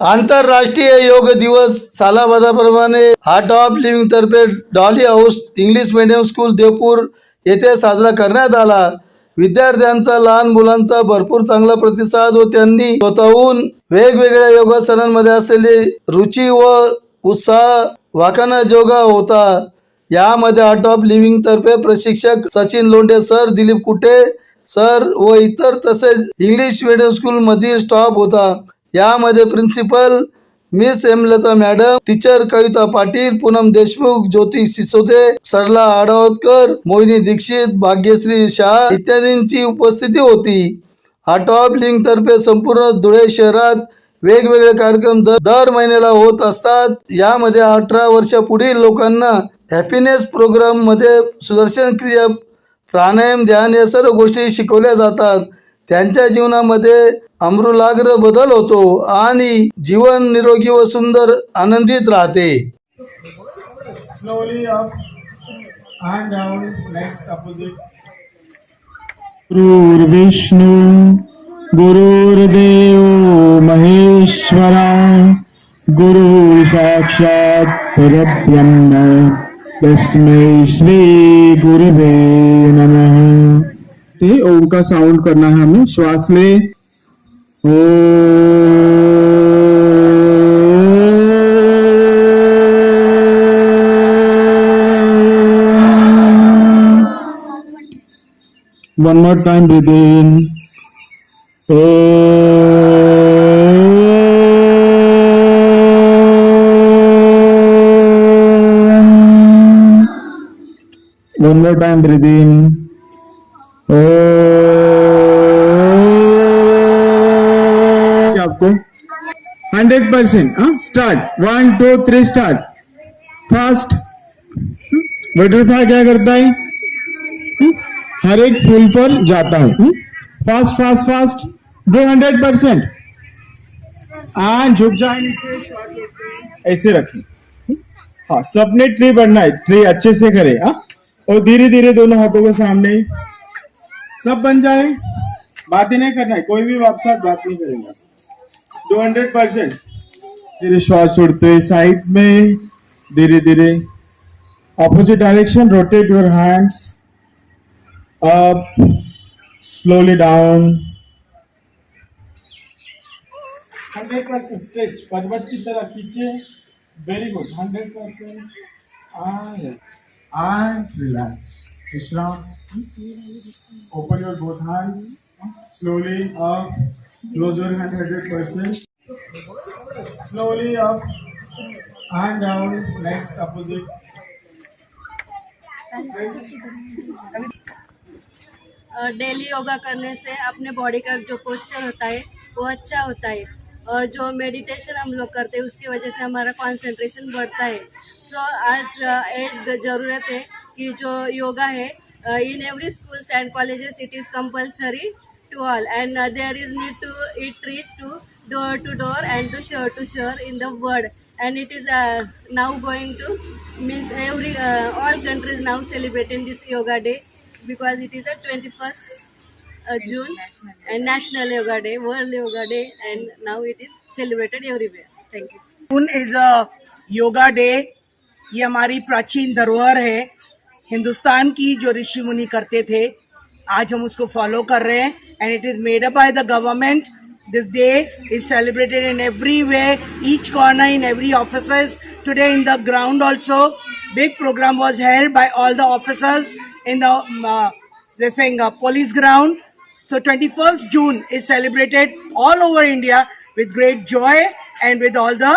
आंतरराष्ट्रीय योग दिवस सालाबादाप्रमाणे हार्ट ऑफ लिव्हिंग तर्फे Dolly House English medium school Deopur येथे साजरा करण्यात आला. विद्यार्थ्यांचा लहान मुलांचा भरपूर चांगला प्रतिसाद व त्यांनी स्वतःहून वेगवेगळ्या योगासनांमध्ये असलेली रुची व उत्साह वाखाणा जोगा होता. यामध्ये आर्ट ऑफ लिव्हिंग तर्फे प्रशिक्षक सचिन लोंढे सर दिलीप कुटे सर व इतर तसेच इंग्लिश मीडियम स्कूल मधील स्टॉप होता. यामध्ये principal miss Emlata madam teacher Kavita Patil Poonam Deshmukh Jyoti Sisode Sarla Adavatkar Mohini Dixit Bhagyashree Shah इत्यादींची उपस्थिती होती. आटॉप ऑफ लिंक तर्फे संपूर्ण धुळे शहरात वेगवेगळे कार्यक्रम दर दर महिन्याला होत असतात. यामध्ये अठरा वर्षापुढील लोकांना हॅपीनेस प्रोग्राममध्ये सुदर्शन क्रिया प्राणायाम ध्यान या सर्व गोष्टी शिकवल्या जातात. त्यांच्या जीवनामध्ये अमृलाग्र बदल होतो आणि जीवन निरोगी व सुंदर आनंदित राहते. गुरुर्विष्णु गुरुर्देव महेश्वरा गुरु साक्षात परब्रह्म. तस्मै श्री गुरुवे नमः थे ओम का साउंड करना है हमें। श्वास ले। ओ one more time with in oh One more time breathing. आपको? हंड्रेड परसेंट हाँ start one two three start fast butterfly क्या करता है? हर एक फूल पर जाता है। फास्ट फास्ट फास्ट दो हंड्रेड परसेंट हाँ झुक जाए नीचे। ऐसे रखें। हाँ सबने ट्री बनना है। ट्री अच्छे से करे हाँ। और धीरे धीरे दोनों हाथों के सामने सब बन जाए बात ही नहीं करना है कोई भी बाप साथ बात नहीं करेगा। टू हंड्रेड परसेंट धीरे श्वास उड़ते साइड में धीरे धीरे। Opposite direction rotate your hands up slowly down hundred percent stretch पर्वत की तरह पीछे very good hundred percent I relax विश्राम open your both hands slowly up close your hand 100% slowly up and down legs opposite daily yoga करने से अपने body का जो पोस्चर होता है वो अच्छा होता है और जो मेडिटेशन हम लोग करते हैं उसकी वजह से हमारा कॉन्सेंट्रेशन बढ़ता है। सो so, आज एक ज़रूरत है कि जो योगा है in every schools and colleges it is compulsory to all and there is need to it reach to door to door and to shore to shore in the world and it is now going to means every all countries now celebrating this yoga day because it is a twenty June. And National Yoga Day, World Yoga Day, and now it is celebrated everywhere. Thank you. June is a yoga day ये हमारी प्राचीन धरोहर है। हिंदुस्तान की जो ऋषि मुनि करते थे आज हम उसको फॉलो कर रहे हैं। And it is made up by the government this day is celebrated in every way each corner in every officers today in the ground also big programme was held by all the officers in the saying uh, police ground. So 21st June is celebrated all over India with great joy and with all the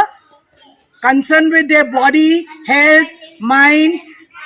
concern with their body, health, mind,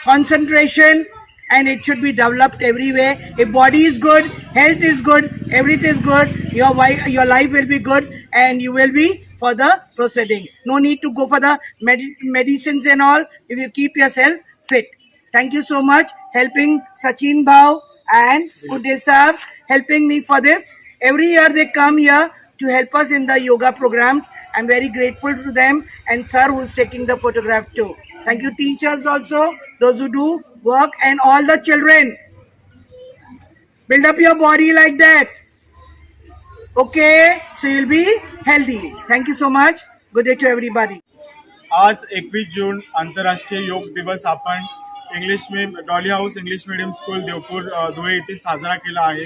concentration, and it should be developed everywhere. If body is good, health is good, everything is good, your wi- your life will be good, and you will be for the proceeding. No need to go for the med- medicines and all. If you keep yourself fit. Thank you so much, helping Sachin Bhau and Uday Saab, helping me for this. Every year they come here to help us in the yoga programs. I'm very grateful to them and sir who's taking the photograph too. Thank you teachers also, those who do work and all the children. Build up your body like that. Okay, so you'll be healthy. Thank you so much. Good day to everybody. आज एकवीस जून आंतरराष्ट्रीय योग दिवस आपण English मे Dolly House English medium school Deopur Dhule येथे साजरा केला आहे.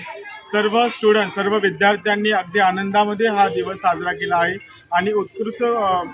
सर्व स्टुडंट सर्व विद्यार्थ्यांनी अगदी आनंदामध्ये हा दिवस साजरा केला आहे आणि उत्कृष्ट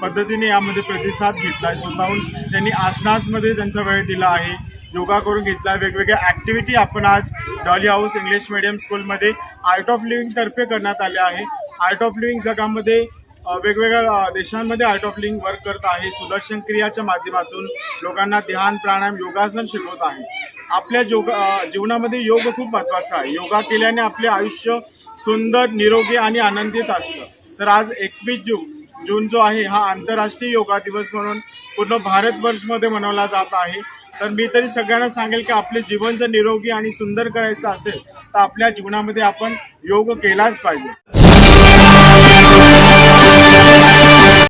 पद्धतीने यामध्ये प्रतिसाद घेतला आहे स्वतःहून त्यांनी आसनासमध्ये त्यांचा वेळ दिला आहे. योगा करून घेतला आहे. वेगवेगळ्या ॲक्टिव्हिटी आपण आज डॉली हाऊस इंग्लिश मीडियम स्कूलमध्ये आर्ट ऑफ लिव्हिंगतर्फे करण्यात आले आहे. आर्ट ऑफ लिव्हिंग जगामध्ये वेगवेगळ्या देशांमध्ये आर्ट ऑफ लिंग वर्क करत आहे. सुदर्शन क्रियाच्या माध्यमातून लोकांना ध्यान प्राणायाम योगासन शिकवत आहे. आपल्या जोग जीवनामध्ये योग खूप महत्त्वाचा आहे. योगा केल्याने आपले आयुष्य सुंदर निरोगी आणि आनंदित असतं. तर आज एकवीस जून जून जो आहे हा आंतरराष्ट्रीय योगा दिवस म्हणून पूर्ण भारतवर्षमध्ये मनवला जात आहे. तर मी तरी सगळ्यांना सांगेल की आपले जीवन जर निरोगी आणि सुंदर करायचं असेल तर आपल्या जीवनामध्ये आपण योग केलाच पाहिजे.